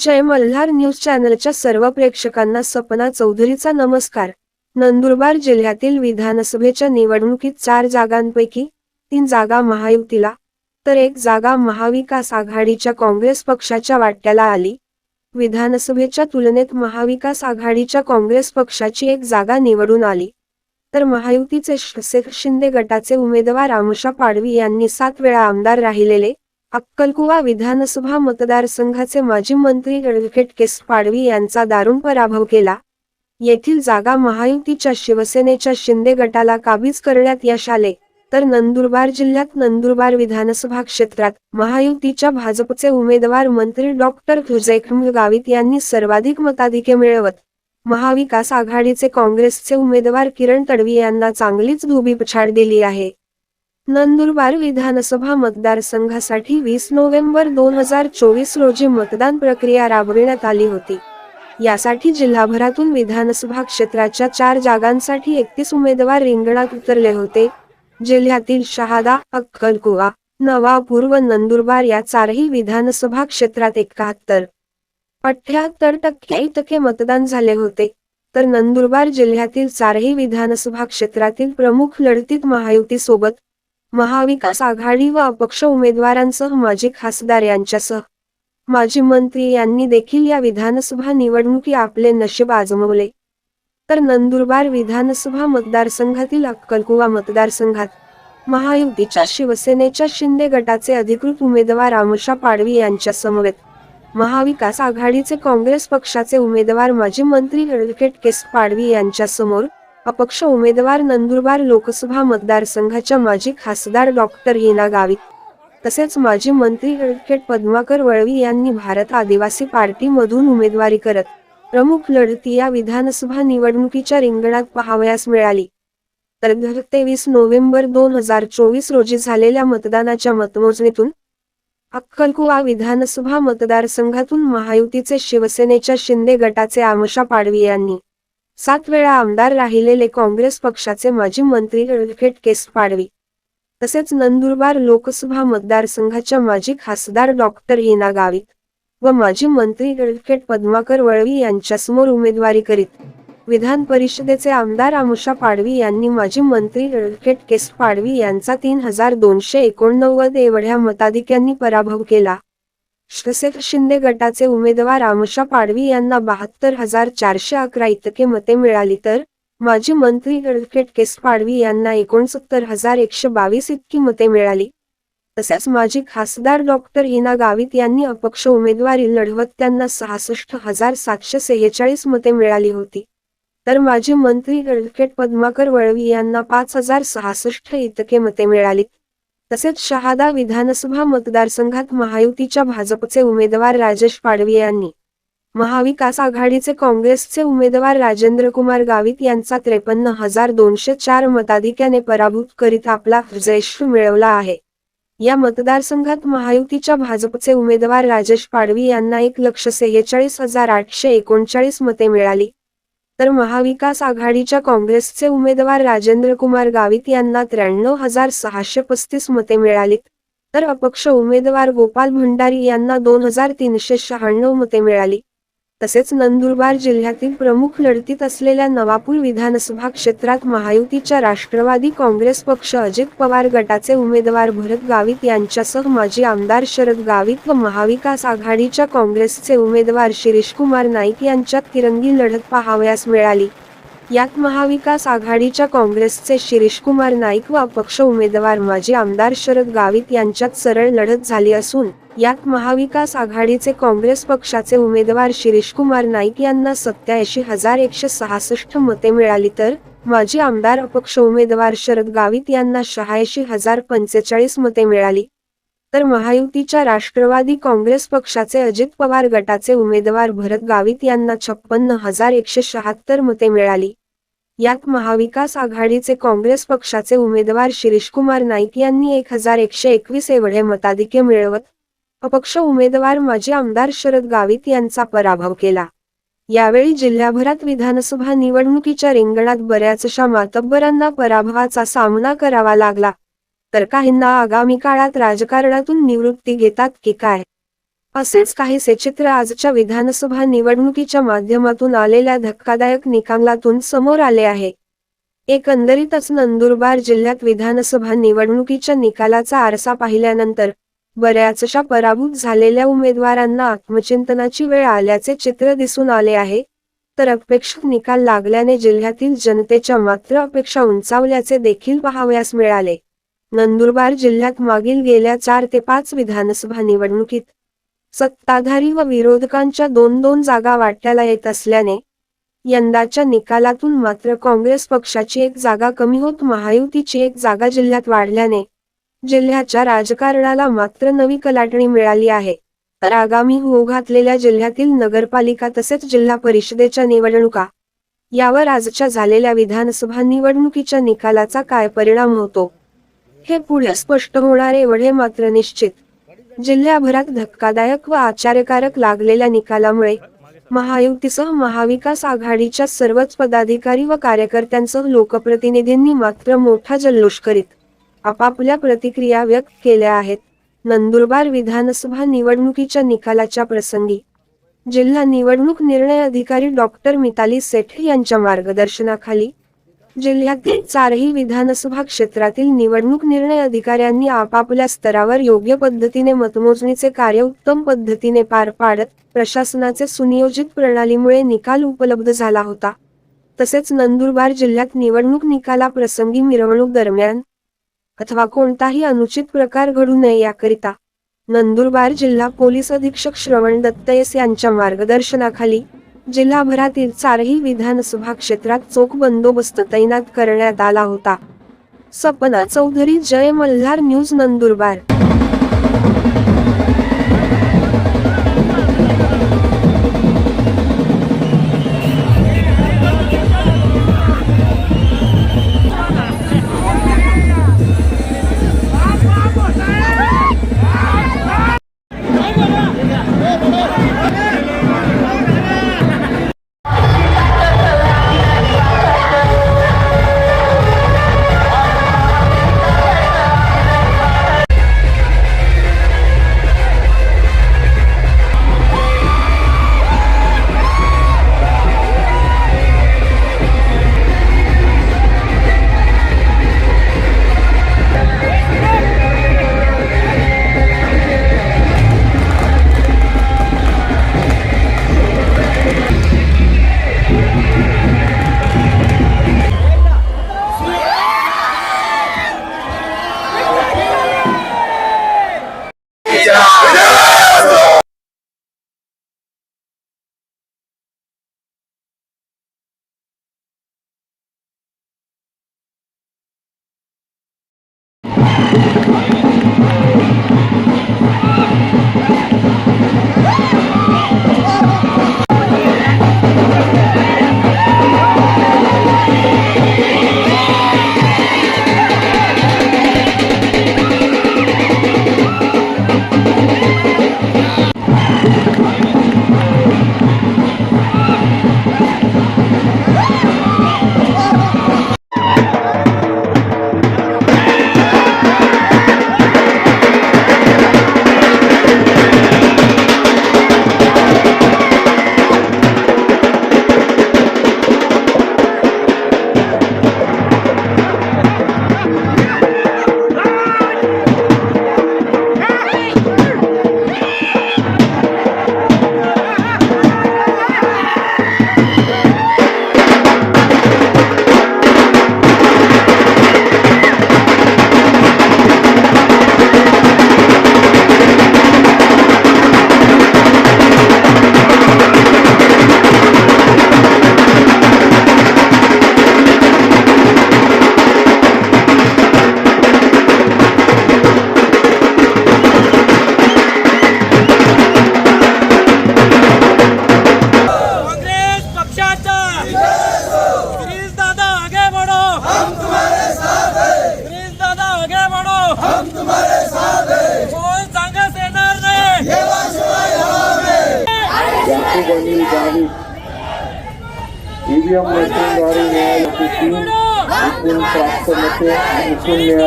जय Malhar news चॅनलच्या सर्व प्रेक्षकांना सपना चौधरीचा नमस्कार. नंदुरबार जिल्ह्यातील विधानसभेच्या निवडणुकीत चार जागांपैकी तीन जागा महायुतीला तर एक जागा महाविकास आघाडीच्या काँग्रेस पक्षाच्या वाट्याला आली. विधानसभेच्या तुलनेत महाविकास आघाडीच्या काँग्रेस पक्षाची एक जागा निवडून आली. तर महायुतीचे शिंदे गटाचे उमेदवार आमुषा पाडवी यांनी सात वेळा आमदार राहिलेले अक्कलकुवा विधानसभा मतदारसंघाचे माजी मंत्री ॲडव्होकेट केस पाडवी यांचा दारुण पराभव केला. येथील जागा महायुतीच्या शिवसेनेच्या शिंदे गटाला काबीज करण्यात यश आले. तर नंदुरबार जिल्ह्यात नंदुरबार विधानसभा क्षेत्रात महायुतीच्या भाजपचे उमेदवार मंत्री डॉक्टर हुजैखम गावित यांनी सर्वाधिक मताधिके मिळवत महाविकास आघाडीचे काँग्रेसचे उमेदवार किरण तडवी यांना चांगलीच धोबीपछाड दिली आहे. नंदुरबार विधानसभा मतदारसंघासाठी वीस नोव्हेंबर दोन हजार चोवीस रोजी मतदान प्रक्रिया राबविण्यात आली होती. यासाठी जिल्हाभरातून विधानसभा क्षेत्राच्या चार जागांसाठी एकतीस उमेदवार रिंगणात उतरले होते. जिल्ह्यातील शहादा अक्कलकुवा नवापूर व नंदुरबार या चारही विधानसभा क्षेत्रात एकाहत्तर अठ्याहत्तर टक्के टक्के मतदान झाले होते. तर नंदुरबार जिल्ह्यातील चारही विधानसभा क्षेत्रातील प्रमुख लढतीत महायुती सोबत महाविकास आघाडी व अपक्ष उमेदवारांसह माजी खासदार यांच्यासह. माजी मंत्री यांनी देखील या विधानसभा निवडणुकी आपले नशीब आजमवले. तर नंदुरबार विधानसभा मतदारसंघातील अक्कलकुवा मतदारसंघात महायुतीच्या शिवसेनेच्या शिंदे गटाचे अधिकृत उमेदवार आमुषा पाडवी यांच्या समवेत महाविकास आघाडीचे काँग्रेस पक्षाचे उमेदवार माजी मंत्री ॲडव्होकेट केस पाडवी यांच्या समोर अपक्ष उमेदवार नंदुरबार लोकसभा मतदारसंघाच्या माजी खासदार डॉक्टर हिना गावित तसेच माजी मंत्री ॲडव्होकेट पद्माकर वळवी यांनी भारत आदिवासी पार्टीमधून उमेदवारी करत प्रमुख लढती या विधानसभा निवडणुकीच्या रिंगणात पाहावयास मिळाली. तर तेवीस नोव्हेंबर दोन हजार चोवीस रोजी झालेल्या मतदानाच्या मतमोजणीतून अक्कलकुवा विधानसभा मतदारसंघातून महायुतीचे शिवसेनेच्या शिंदे गटाचे आमशा पाडवी यांनी सात वेळा आमदार राहिलेले काँग्रेस पक्षाचे माजी मंत्री रणखेट केस पाडवी तसेच नंदुरबार लोकसभा मतदारसंघाच्या माजी खासदार डॉक्टर हिना गावित व माजी मंत्री रणखेट पद्माकर वळवी यांच्यासमोर उमेदवारी करीत विधान परिषदेचे आमदार आमुषा पाडवी यांनी माजी मंत्री रणखेट केस पाडवी यांचा तीन हजार दोनशे एकोणनव्वद एवढ्या मताधिक्यांनी पराभव केला. शसेक शिंदे गटाचे उमेदवार आमुषा पाडवी यांना बहात्तर हजार चारशे अकरा इतके मते मिळाली तर माजी मंत्री ॲडव्होकेट केस पाडवी यांना एकोणसत्तर हजार एकशे बावीस इतकी मते मिळाली. तसेच माजी खासदार डॉक्टर हिना गावित यांनी अपक्ष उमेदवारी लढवत त्यांना सहासष्ट हजार सातशे सेहेचाळीस मते मिळाली होती. तर माजी मंत्री ॲडव्होकेट पद्माकर वळवी यांना पाच हजार सहासष्ट इतके मते मिळाली. तसेच शहादा विधानसभा मतदारसंघात महायुतीच्या भाजपचे उमेदवार राजेश पाडवी यांनी महाविकास आघाडीचे काँग्रेसचे उमेदवार राजेंद्र कुमार गावित यांचा त्रेपन्न हजार दोनशे चार मताधिक्याने पराभूत करीत आपला जयश्री मिळवला आहे. या मतदारसंघात महायुतीच्या भाजपचे उमेदवार राजेश पाडवी यांना एक लक्ष सेहेचाळीस हजार आठशे एकोणचाळीस मते मिळाली. तर महाविकास आघाडीच्या काँग्रेसचे उमेदवार राजेंद्र कुमार गावित यांना त्र्याण्णव हजार सहाशे पस्तीस मते मिळालीत. तर अपक्ष उमेदवार गोपाल भंडारी यांना दोन हजार तीनशे शहाण्णव मते मिळाली. तसेच नंदुरबार जिल्ह्यातील प्रमुख लढतीत असलेल्या नवापूर विधानसभा क्षेत्रात महायुतीच्या राष्ट्रवादी काँग्रेस पक्ष अजित पवार गटाचे उमेदवार भरत गावित यांच्यासह माजी आमदार शरद गावित व महाविकास आघाडीच्या काँग्रेसचे उमेदवार शिरीषकुमार नाईक यांच्यात तिरंगी लढत पाहावयास मिळाली. यात महाविकास आघाडीच्या काँग्रेसचे शिरीषकुमार नाईक व अपक्ष उमेदवार माजी आमदार शरद गावित यांच्यात सरळ लढत झाली असून यात महाविकास आघाडीचे काँग्रेस पक्षाचे उमेदवार शिरीषकुमार नाईक यांना सत्याऐंशी हजार एकशे सहासष्ट मते मिळाली तर माजी आमदार अपक्ष उमेदवार शरद गावित यांना शहाऐंशी हजार पंचेचाळीस मते मिळाली. तर महायुतीच्या राष्ट्रवादी काँग्रेस पक्षाचे अजित पवार गटाचे उमेदवार भरत गावित यांना छप्पन्न हजार एकशे शहात्तर मते मिळाली. यात महाविकास आघाडीचे काँग्रेस पक्षाचे उमेदवार शिरीषकुमार नाईक यांनी एक हजार एकशे एकवीस एवढे मताधिक्य मिळवत अपक्ष उमेदवार माजी आमदार शरद गावित यांचा पराभव केला. यावेळी जिल्ह्याभरात विधानसभा निवडणुकीच्या रिंगणात बऱ्याचशा मातब्बरांना पराभवाचा सामना करावा लागला तर काहींना आगामी काळात राजकारणातून निवृत्ती घेतात की काय? असेच काहीसे चित्र आजच्या विधानसभा निवडणुकीच्या माध्यमातून आलेल्या धक्कादायक निकालातून समोर आले आहे. एकंदरीतच नंदुरबार जिल्ह्यात विधानसभा निवडणुकीच्या निकालाचा आरसा पाहिल्यानंतर बऱ्याचशा पराभूत झालेल्या उमेदवारांना आत्मचिंतनाची वेळ आल्याचे चित्र दिसून आले आहे. तर अपेक्षित निकाल लागल्याने जिल्ह्यातील जनतेच्या मात्र अपेक्षा उंचावल्याचे देखील पाहावयास मिळाले. नंदुरबार जिल्ह्यात मागील गेल्या चार ते पाच विधानसभा निवडणुकीत सत्ताधारी व विरोधकांच्या दोन दोन जागा वाट्याला येत असल्याने यंदाच्या निकालातून मात्र काँग्रेस पक्षाची एक जागा कमी होत महायुतीची एक जागा जिल्ह्यात वाढल्याने जिल्ह्याच्या राजकारणाला मात्र नवी कलाटणी मिळाली आहे. तर आगामी होऊ घातलेल्या जिल्ह्यातील नगरपालिका तसेच जिल्हा परिषदेच्या निवडणुका यावर आजच्या झालेल्या विधानसभा निवडणुकीच्या निकालाचा काय परिणाम होतो हे पुढे स्पष्ट होणार एवढे मात्र निश्चित. जिल्ह्याभरात धक्कादायक व आश्चर्यकारक लागलेल्या निकालामुळे महायुतीसह महाविकास आघाडीच्या सर्वच पदाधिकारी व कार्यकर्त्यांसह लोकप्रतिनिधींनी मात्र मोठा जल्लोष करीत आपापल्या प्रतिक्रिया व्यक्त केल्या आहेत. नंदुरबार विधानसभा निवडणुकीच्या निकालाच्या प्रसंगी जिल्हा निवडणूक निर्णय अधिकारी डॉक्टर मिताली सेठ यांच्या मार्गदर्शनाखाली जिल्ह्यातील चारही विधानसभा क्षेत्रातील निवडणूक निर्णय अधिकाऱ्यांनी आपापल्या स्तरावर योग्य पद्धतीने मतमोजणीचे कार्य उत्तम पद्धतीने पार पाडत प्रशासनाचे सुनियोजित प्रणालीमुळे निकाल उपलब्ध झाला होता. तसेच नंदुरबार जिल्ह्यात निवडणूक निकाला प्रसंगी मिरवणूक दरम्यान अथवा कोणताही अनुचित प्रकार घडू नये याकरिता नंदुरबार जिल्हा पोलीस अधीक्षक श्रवण दत्तयस यांच्या मार्गदर्शनाखाली जिल्हाभरातील चारही विधानसभा क्षेत्रात चोख बंदोबस्त तैनात करण्यात आला होता. सपना चौधरी जय मल्हार न्यूज नंदुरबार.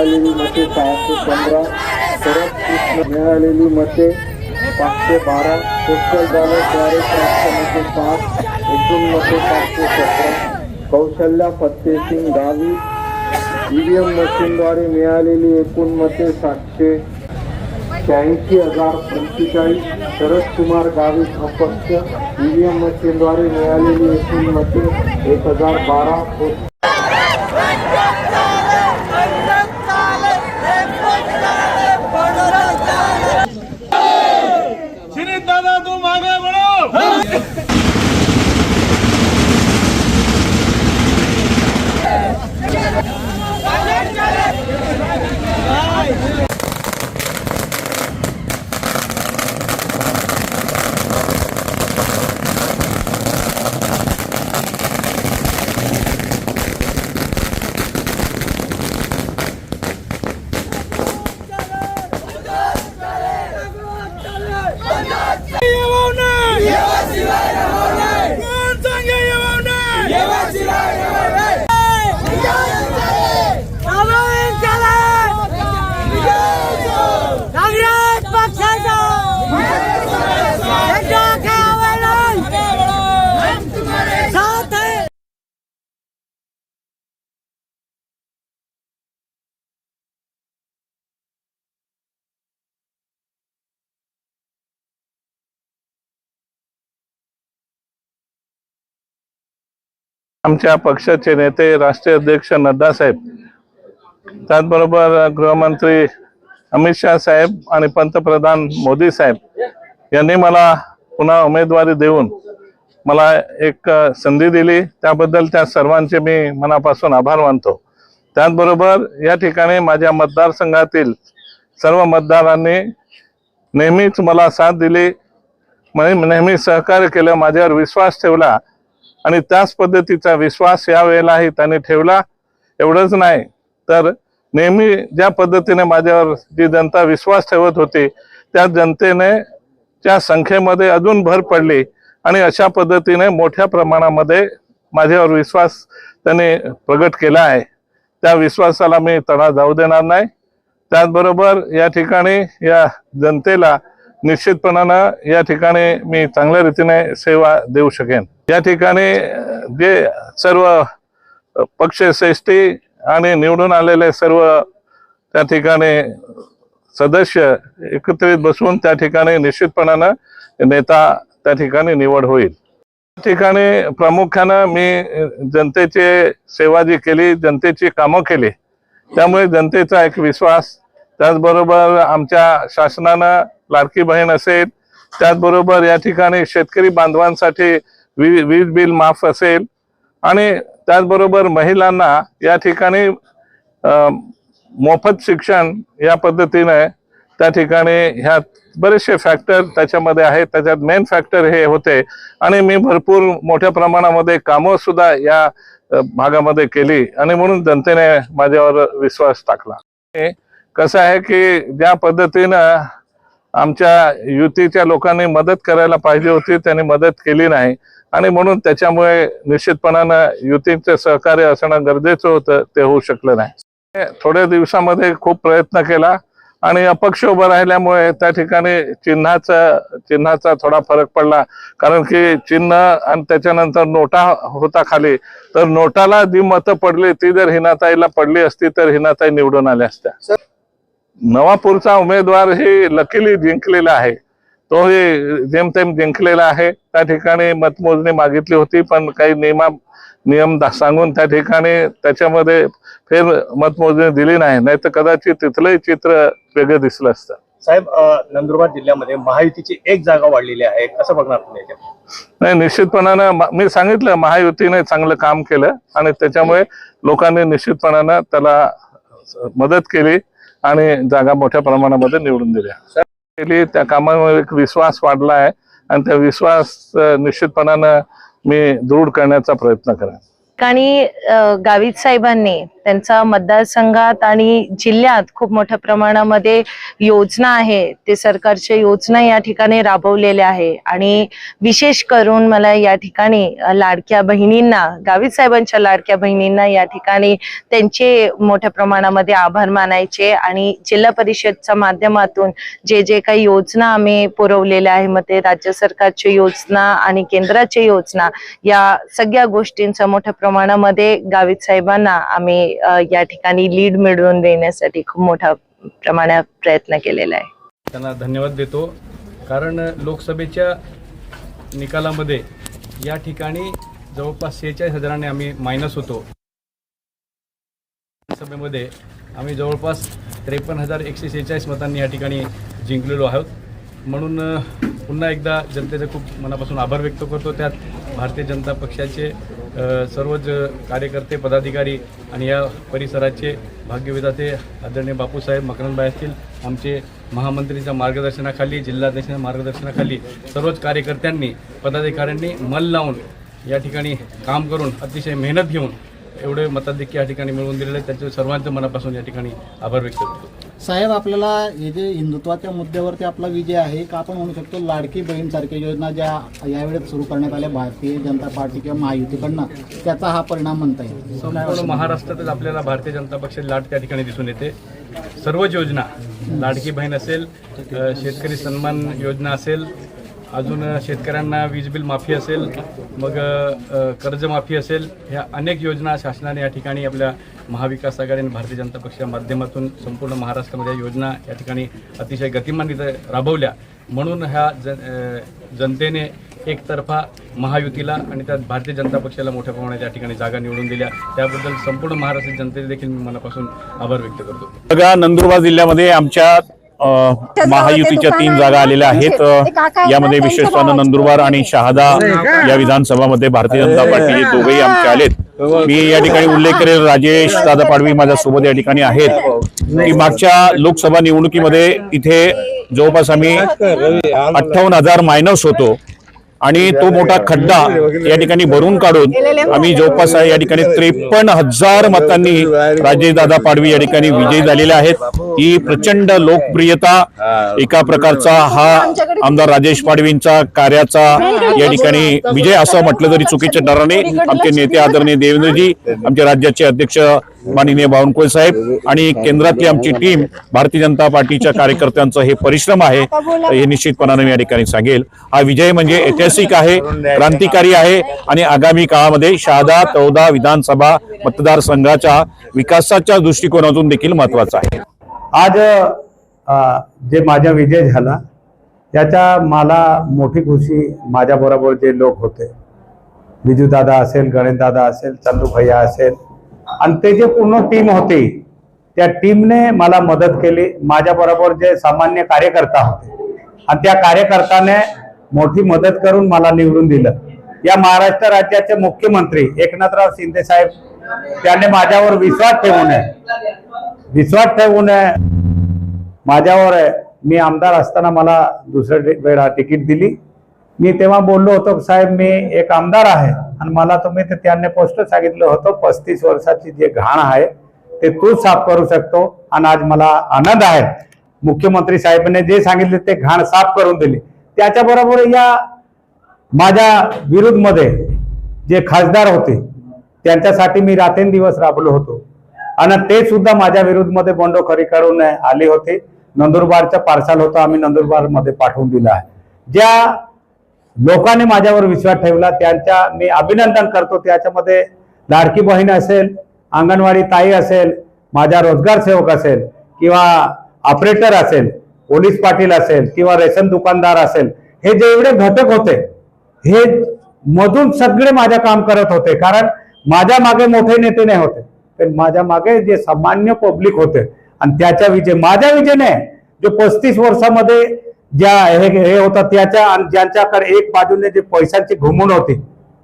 मिळालेली मते सहाशे पंधरा शरद कृष्ण मिळालेली मते पाचशे बारा पोस्टल बॅलेटद्वारे प्राप्त मते पाच एकूण मते पाचशे सतरा. कौशल्या फत्तेसिंग गावी ईव्हीएम मशीनद्वारे मिळालेली एकूण मते सातशे शहाऐंशी हजार पंचेचाळीस. शरद कुमार गावित अपक्ष ईव्हीएम मशीनद्वारे मिळालेली एकूण मते एक हजार बारा श्री दादा तू मागे बढो काँग्रेस पक्षाचा झेंडा खावायला साथ है आमच्या पक्षाचे नेते राष्ट्रीय अध्यक्ष नड्डा साहेब त्याचबरोबर गृहमंत्री अमित शाह साहेब आणि पंतप्रधान मोदी साहेब यांनी मला पुन्हा उमेदवारी देऊन मला एक संधी दिली. त्याबद्दल त्या सर्वांचे मी मनापासून आभार मानतो. त्याचबरोबर या ठिकाणी माझ्या मतदारसंघातील सर्व मतदारांनी नेहमीच मला साथ दिली. म्हणजे नेहमी सहकार्य केलं. माझ्यावर विश्वास ठेवला. आणि त्याच पद्धतीचा विश्वास या वेळेलाही त्यांनी ठेवला. एवढंच नाही तर नेहमी ज्या पद्धतीने माझ्यावर जी जनता विश्वास ठेवत होती त्या जनतेने त्या संख्येमध्ये अजून भर पडली आणि अशा पद्धतीने मोठ्या प्रमाणामध्ये माझ्यावर विश्वास त्यांनी प्रगट केला आहे. त्या विश्वासाला मी तडा जाऊ देणार नाही. त्याचबरोबर या ठिकाणी या जनतेला निश्चितपणानं या ठिकाणी मी चांगल्या रीतीने सेवा देऊ शकेन. या ठिकाणी जे सर्व अ, पक्षश्रेष्ठी आणि निवडून आलेले सर्व त्या ठिकाणी सदस्य एकत्रित बसून त्या ठिकाणी निश्चितपणानं नेता त्या ठिकाणी निवड होईल. त्या ठिकाणी प्रामुख्यानं मी जनतेची सेवा जी केली जनतेची कामं केली त्यामुळे जनतेचा एक विश्वास त्याचबरोबर आमच्या शासनानं लाडकी बहीण असेल त्याचबरोबर या ठिकाणी शेतकरी बांधवांसाठी वी वीज बिल माफ असेल. आणि त्याचबरोबर महिलांना या ठिकाणी मोफत शिक्षण या पद्धतीने त्या ठिकाणी ह्या बरेचसे फॅक्टर त्याच्यामध्ये आहेत. त्याच्यात मेन फॅक्टर हे होते. आणि मी भरपूर मोठ्या प्रमाणामध्ये कामं सुद्धा या भागामध्ये केली. आणि म्हणून जनतेने माझ्यावर विश्वास टाकला. कसं आहे की ज्या पद्धतीनं आमच्या युतीच्या लोकांनी मदत करायला पाहिजे होती त्यांनी मदत केली नाही. आणि म्हणून त्याच्यामुळे निश्चितपणानं युतीचं सहकार्य असणं गरजेचं होतं ते होऊ शकलं नाही. थोड्या दिवसामध्ये खूप प्रयत्न केला आणि अपक्ष उभं राहिल्यामुळे त्या ठिकाणी चिन्हाचा चिन्हाचा थोडा फरक पडला. कारण की चिन्ह आणि त्याच्यानंतर नोटा होता खाली. तर नोटाला जी मतं पडली ती जर हिनाताईला पडली असती तर हिनाताई निवडून आल्या असत्या. नवापूरचा उमेदवार हे लकीली जिंकलेला आहे. तो हे जेमतेम जिंकलेला आहे. त्या ठिकाणी मतमोजणी मागितली होती पण काही नियमा नियम सांगून त्या ठिकाणी त्याच्यामध्ये फेर मतमोजणी दिली नाही. नाही तर कदाचित तिथलंही चित्र वेगळं दिसलं असतं. साहेब नंदुरबार जिल्ह्यामध्ये महायुतीची एक जागा वाढलेली आहे. कसं बघणार तुम्ही? नाही निश्चितपणानं मी सांगितलं महायुतीने चांगलं काम केलं आणि त्याच्यामुळे लोकांनी निश्चितपणानं त्याला मदत केली आणि जागा मोठ्या प्रमाणामध्ये निवडून दिल्या. केली त्या कामावर एक विश्वास वाढला आहे आणि त्या विश्वास निश्चितपणानं मी दृढ करण्याचा प्रयत्न करेन. आणि गावित साहेबांनी त्यांचा मतदारसंघात आणि जिल्ह्यात खूप मोठ्या प्रमाणामध्ये योजना आहे. ते सरकारच्या योजना या ठिकाणी राबवलेल्या आहे. आणि विशेष करून मला या ठिकाणी लाडक्या बहिणींना गावित साहेबांच्या लाडक्या बहिणींना या ठिकाणी त्यांचे मोठ्या प्रमाणामध्ये आभार मानायचे आणि जिल्हा परिषदच्या माध्यमातून जे जे काही योजना आम्ही पुरवलेल्या आहे मग ते राज्य सरकारची योजना आणि केंद्राची योजना या सगळ्या गोष्टींचा मोठ्या प्रमाणामध्ये गावित साहेबांना आम्ही या ठिकाणी लीड मिळवून देण्यासाठी खूप मोठ्या प्रमाणात प्रयत्न केलेला आहे. त्यांना धन्यवाद देतो. कारण लोकसभेच्या निकालामध्ये या ठिकाणी जवळपास सेहेचाळीस हजाराने आम्ही मायनस होतो. सभेमध्ये आम्ही जवळपास त्रेपन्न हजार एकशे सेहेचाळीस मतांनी या ठिकाणी जिंकलेलो आहोत. म्हणून पुन्हा एकदा जनतेचे खूप मनापासून आभार व्यक्त करतो. त्यात भारतीय जनता पक्षाचे सर्वच कार्यकर्ते पदाधिकारी आणि या परिसराचे भाग्यविधाते आदरणीय बापूसाहेब मकरंदबाई असतील आमचे महामंत्रीच्या मार्गदर्शनाखाली जिल्हाध्यक्षांच्या मार्गदर्शनाखाली सर्वच कार्यकर्त्यांनी पदाधिकाऱ्यांनी मन लावून या ठिकाणी काम करून अतिशय मेहनत घेऊन एवढे मताधिक्य या ठिकाणी मिळवून दिलेले त्याचे सर्वांचं मनापासून या ठिकाणी आभार व्यक्त करतो. साहेब आपल्याला हे जे हिंदुत्वाच्या मुद्द्यावरती आपला विजय आहे का आपण म्हणू शकतो लाडकी बहीण सारख्या योजना ज्या यावेळेस सुरू करण्यात आल्या भारतीय जनता पार्टी किंवा महायुतीकडनं त्याचा हा परिणाम म्हणता येईल? संपूर्ण महाराष्ट्रातच आपल्याला भारतीय जनता पक्षाची लाट त्या ठिकाणी दिसून येते. सर्वच योजना लाडकी बहीण असेल शेतकरी सन्मान योजना असेल अजून शेतकऱ्यांना वीज बिल माफी असेल मग कर्जमाफी असेल ह्या अनेक योजना शासनाने या ठिकाणी आपल्या महाविकास आघाडी आणि भारतीय जनता पक्षाच्या माध्यमातून संपूर्ण महाराष्ट्रामध्ये या योजना या ठिकाणी अतिशय गतिमान इथं राबवल्या. म्हणून ह्या जन जनतेने एकतर्फा महायुतीला आणि त्यात भारतीय जनता पक्षाला मोठ्या प्रमाणात या ठिकाणी जागा निवडून दिल्या. त्याबद्दल संपूर्ण महाराष्ट्र जनतेचे देखील मी मनापासून आभार व्यक्त करतो. सगळ्या नंदुरबार जिल्ह्यामध्ये आमच्या महायुतीच्या तीन जागा आलेल्या आहेत. अ, यामध्ये विशेषतः नंदुरबार आणि शहादा या विधानसभामध्ये भारतीय जनता पार्टी दोघेही आमचे आलेत. मी या ठिकाणी उल्लेख करेल राजेश दादा पाडवी माझ्या सोबत या ठिकाणी आहेत. की मागच्या लोकसभा निवडणुकीमध्ये इथे जवळपास आम्ही अठ्ठावन्न हजार मायनस होतो. आणि तो मोठा खड्डा या ठिकाणी भरून काढून आम्ही जवळपास या ठिकाणी त्रेपन्न हजार मतांनी राजेश दादा पाडवी या ठिकाणी विजयी झालेले आहेत. ही प्रचंड लोकप्रियता एका प्रकारचा हा आमदार राजेश पाडवींचा कार्याचा या ठिकाणी विजय असं म्हटलं तरी चुकीच्या ठरणार आमचे नेते आदरणीय देवेंद्रजी आमचे राज्याचे अध्यक्ष माननीय बावनकुळे साहेब आणि केंद्रातली आमची टीम भारतीय जनता पार्टीच्या कार्यकर्त्यांचं हे परिश्रम आहे. हे निश्चितपणाने मी या ठिकाणी सांगेल. हा विजय म्हणजे ऐतिहासिक आहे क्रांतिकारी आहे आणि आगामी काळामध्ये शहादा तौदा विधानसभा मतदारसंघाच्या विकासाच्या दृष्टिकोनातून देखील महत्त्वाचा आहे. आज जे माझा विजय झाला त्याच्या मला मोठी खुशी माझ्याबरोबर जे लोक होते. विजूदादा असेल गणेशदादा असेल चंदू भैया असेल आणि ते जे पूर्ण टीम होती त्या टीमने मला मदत केली. माझ्याबरोबर जे सामान्य कार्यकर्ता होते आणि त्या कार्यकर्त्याने मोठी मदत करून मला निवडून दिलं. या महाराष्ट्र राज्याचे मुख्यमंत्री एकनाथराव शिंदे साहेब त्याने माझ्यावर विश्वास ठेवू नये. विश्वास ठेवू नये. माझ्यावर मी आमदार असताना मला दुसऱ्या वेळा तिकीट दिली. मी तेव्हा बोललो होतो साहेब मी एक आमदार आहे आणि मला तुम्ही ते त्यांनी पोस्ट सांगितलं होतं पस्तीस वर्षाची जे घाण आहे ते तू साफ करू शकतो आणि आज मला आनंद आहे. मुख्यमंत्री साहेबांनी जे सांगितले ते घाण साफ करून दिली. त्याच्याबरोबर या माझ्या विरुद्धमध्ये जे खासदार होते त्यांच्यासाठी मी रात्रंदिवस राबलो होतो. आणि ते सुद्धा माझ्या विरुद्धमध्ये बंडखोरी करून आले होते. नंदुरबारचा पार्सल होतं आम्ही नंदुरबारमध्ये पाठवून दिला आहे. ज्या लोकांनी माझ्यावर विश्वास ठेवला त्यांच्या मी अभिनंदन करतो. त्याच्यामध्ये लाडकी बहीण असेल अंगणवाडी ताई असेल माझा रोजगार सेवक असेल किंवा ऑपरेटर असेल पोलीस पाटील असेल किंवा रेशन दुकानदार असेल हे जे एवढे घटक होते हे मधून सगळे माझ्या काम करत होते. कारण माझ्या मागे मोठे नेते नाही होते. पण माझ्या मागे जे सामान्य पब्लिक होते आणि त्याच्या विजय माझ्या विजयने जो पस्तीस वर्षामध्ये ज्या हे हे होतं त्याच्या आणि ज्यांच्याकडे एक बाजूने जे पैशांची घुमून होती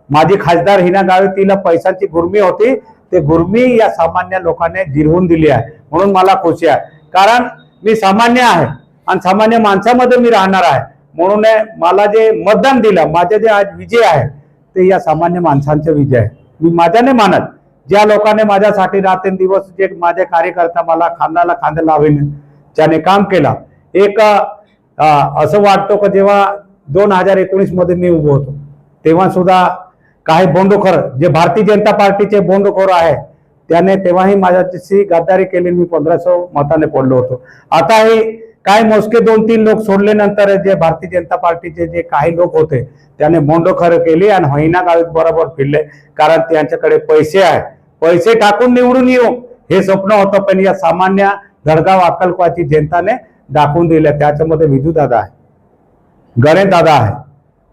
माझी खासदार हिना गावे तिला पैशांची गुरमी होती. ते गुरमी या सामान्य लोकांनी जिरवून दिली आहे. म्हणून मला खुशी आहे. कारण मी सामान्य आहे. आणि सामान्य माणसामध्ये मी राहणार आहे. म्हणून मला जे मतदान दिलं माझे जे आज विजय आहे ते या सामान्य माणसांचे विजय आहे. मी माझ्या नाही मानत. ज्या लोकांनी माझ्यासाठी रात्रंदिवस जे माझे कार्यकर्ता मला खांद्याला खांदा लावेन ज्याने काम केला. एक असं वाटतो की जेव्हा दोन हजार एकोणीसमध्ये मी उभो होतो तेव्हा सुद्धा काही बोंडखोर जे भारतीय जनता पार्टीचे बोंडखोर आहे त्याने तेव्हाही माझ्याशी गद्दारी केली मी पंधराशे मताने पडलो होतो. आताही काय मोजके दोन तीन लोक सोडल्यानंतर जे भारतीय जनता पार्टीचे जे काही लोक होते त्याने मोंडोखर केली आणि होईना गावीत बरोबर फिरले. कारण त्यांच्याकडे पैसे आहे पैसे टाकून निवडून येऊ. हे स्वप्न होतं पण या सामान्य धडगाव अक्कलकोवाची जनताने दाखवून दिलं. त्याच्यामध्ये विजू दादा आहे. गणेश दादा आहे.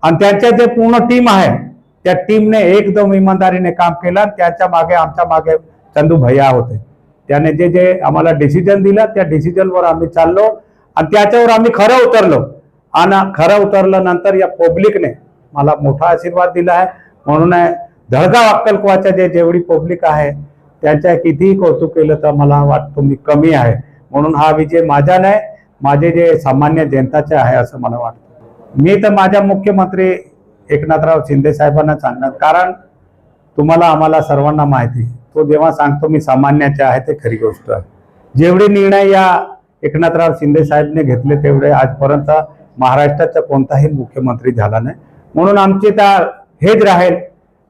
आणि त्यांच्या जे पूर्ण टीम आहे त्या टीमने एकदम इमानदारीने काम केलं त्याच्यामागे आमच्या मागे चंदू भैया होते. त्याने जे जे आम्हाला डिसिजन दिलं त्या डिसिजनवर आम्ही चाललो. आणि त्याच्यावर आम्ही खरं उतरलो. आणि खरं उतरलं नंतर या पब्लिकने मला मोठा आशीर्वाद दिला आहे. म्हणून आहे, धडगाव अक्कलकोवाच्या जे जेवढी पब्लिक आहे त्यांच्या कितीही कौतुक केलं तर मला वाटतं मी कमी आहे. म्हणून हा विजय माझा नाही माझे जे सामान्य जनताचे आहे असं मला वाटतं. मी तर माझ्या मुख्यमंत्री एकनाथराव शिंदे साहेबांना सांगणार. कारण तुम्हाला आम्हाला सर्वांना माहिती तो जेव्हा सांगतो मी सामान्याचे आहे ते खरी गोष्ट आहे. जेवढे निर्णय या एकनाथराव शिंदे साहेबने घेतले तेवढे आजपर्यंत महाराष्ट्राचा कोणताही मुख्यमंत्री झाला नाही. म्हणून आमचे त्या हेच राहील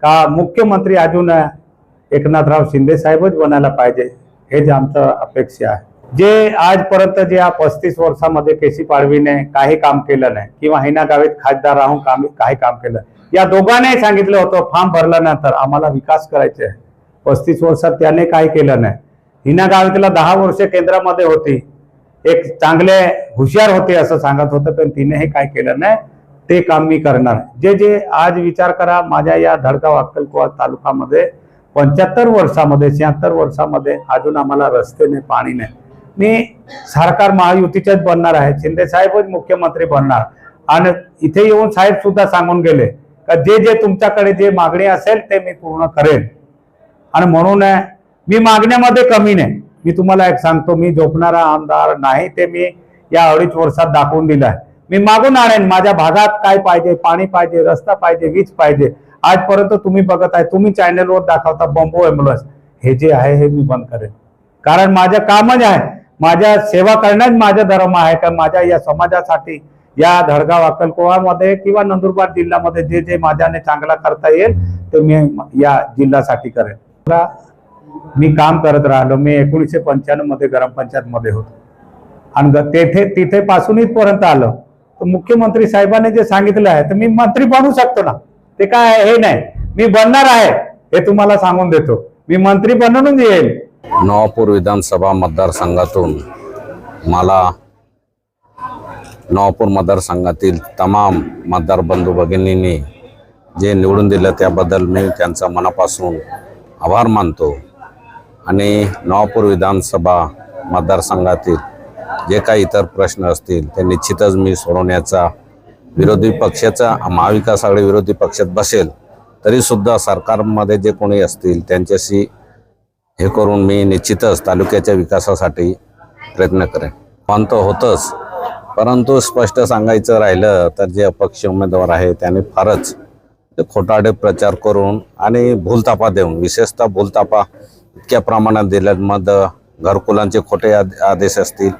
का मुख्यमंत्री अजून एकनाथराव शिंदे साहेबच बनायला पाहिजे हे जे आमचं अपेक्षा आहे. जे आजपर्यंत जे या पस्तीस वर्षामध्ये केसी पाडवीने काही काम केलं नाही किंवा हिना गावीत खासदार राहून काम काही काम केलं या दोघांनाही सांगितलं होतं फॉर्म भरल्यानंतर आम्हाला विकास करायचे आहे. पस्तीस वर्षात त्याने काही केलं नाही. हिना गावीतला दहा वर्ष केंद्रामध्ये होती. एक चांगले हुशार होते असं सांगत होतं पण तिनेही काय केलं नाही ते काम मी करणार जे जे आज विचार करा माझ्या या धडगाव अक्कलकोवा तालुकामध्ये पंच्याहत्तर वर्षामध्ये शहात्तर वर्षामध्ये अजून आम्हाला रस्ते नाही पाणी नाही. मी सरकार महायुतीच्याच बनणार आहे शिंदे साहेबच मुख्यमंत्री बनणार. आणि इथे येऊन साहेब सुद्धा सांगून गेले का जे जे तुमच्याकडे जे मागणी असेल ते मी पूर्ण करेन. आणि म्हणून आहे, मी मागण्यामध्ये कमी नाही. मी तुम्हाला एक सांगतो मी झोपणारा आमदार नाही ते मी या अडीच वर्षात दाखवून दिलं आहे मी मागून आणेन माझ्या भागात काय पाहिजे पाणी पाहिजे रस्ता पाहिजे वीज पाहिजे. आजपर्यंत तुम्ही बघत आहे तुम्ही चॅनलवर दाखवता बॉम्बो एम्ब्युलन्स हे जे आहे हे मी बंद करेन. कारण माझं कामच आहे माझ्या सेवा करणंच माझा धर्म आहे का माझ्या या समाजासाठी या धडगाव अक्कलकोवामध्ये किंवा नंदुरबार जिल्ह्यामध्ये जे जे माझ्याने चांगला करता येईल ते मी या जिल्ह्यासाठी करेन. मी काम करत राहिलो. मी एकोणीसशे पंच्याण्णवमध्ये मध्ये होतो. आणि तेथे तिथे पासून इथपर्यंत आलो. तर मुख्यमंत्री साहेबांनी जे सांगितलं आहे तर मी मंत्री बनू शकतो ना? ते काय हे नाही. मी बनणार आहे हे तुम्हाला सांगून देतो. मी मंत्री बनवून येईल. नवापूर विधानसभा मतदारसंघातून मला नवापूर मतदारसंघातील तमाम मतदार बंधू भगिनींनी जे निवडून दिलं त्याबद्दल मी त्यांचा मनापासून आभार मानतो. आणि नवापूर विधानसभा मतदारसंघातील जे काही इतर प्रश्न असतील ते निश्चितच मी सोडवण्याचा विरोधी पक्षाचा महाविकास आघाडी विरोधी पक्षात बसेल तरीसुद्धा सरकारमध्ये जे कोणी असतील त्यांच्याशी हे करून मी निश्चितच तालुक्याच्या विकासासाठी प्रयत्न करेन. पण तो होतच. परंतु स्पष्ट सांगायचं राहिलं तर जे अपक्ष उमेदवार आहे त्याने फारच ते खोटाडे प्रचार करून आणि भूलतापा देऊन विशेषतः भूलतापा इतक्या प्रमाणात दिल्यात. मध घरकुलांचे खोटे आद- आदेश असतील.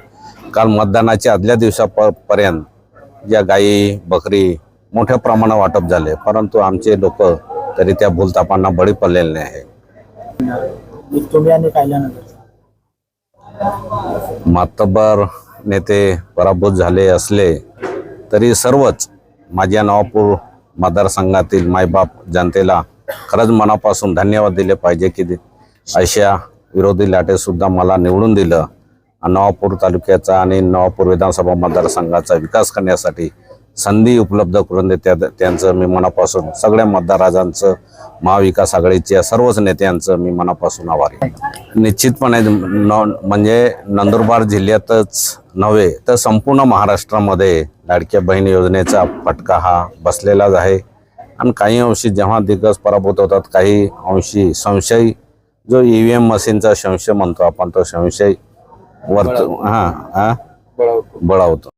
काल मतदानाच्या आदल्या दिवसापर्यंत ज्या गायी बकरी मोठ्या प्रमाणात वाटप झाले. परंतु आमचे लोक तरी त्या भूलतापांना बळी पडलेले नाही. मातब्बर नेते पराभूत झाले असले तरी सर्वच माझ्या नवापूर मतदारसंघातील मायबाप जनतेला खरंच मनापासून धन्यवाद दिले पाहिजे की अशा विरोधी लाटेसुद्धा मला निवडून दिलं. आणि नवापूर तालुक्याचा आणि नवापूर विधानसभा मतदारसंघाचा विकास करण्यासाठी संधी उपलब्ध करून देत्या. त्यांचं मी मनापासून सगळ्या मतदाराजांचं महाविकास आघाडीच्या सर्वच नेत्यांचं मी मनापासून आभारी निश्चितपणे न म्हणजे नंदुरबार जिल्ह्यातच नव्हे तर संपूर्ण महाराष्ट्रामध्ये लाडक्या बहीण योजनेचा फटका हा बसलेलाच आहे. आणि काही अंशी जेव्हा दिग्गज पराभूत होतात काही अंशी संशयी जो ई व्ही एम मशीनचा संशय म्हणतो आपण तो संशय वर्त हां हां. बळावतो.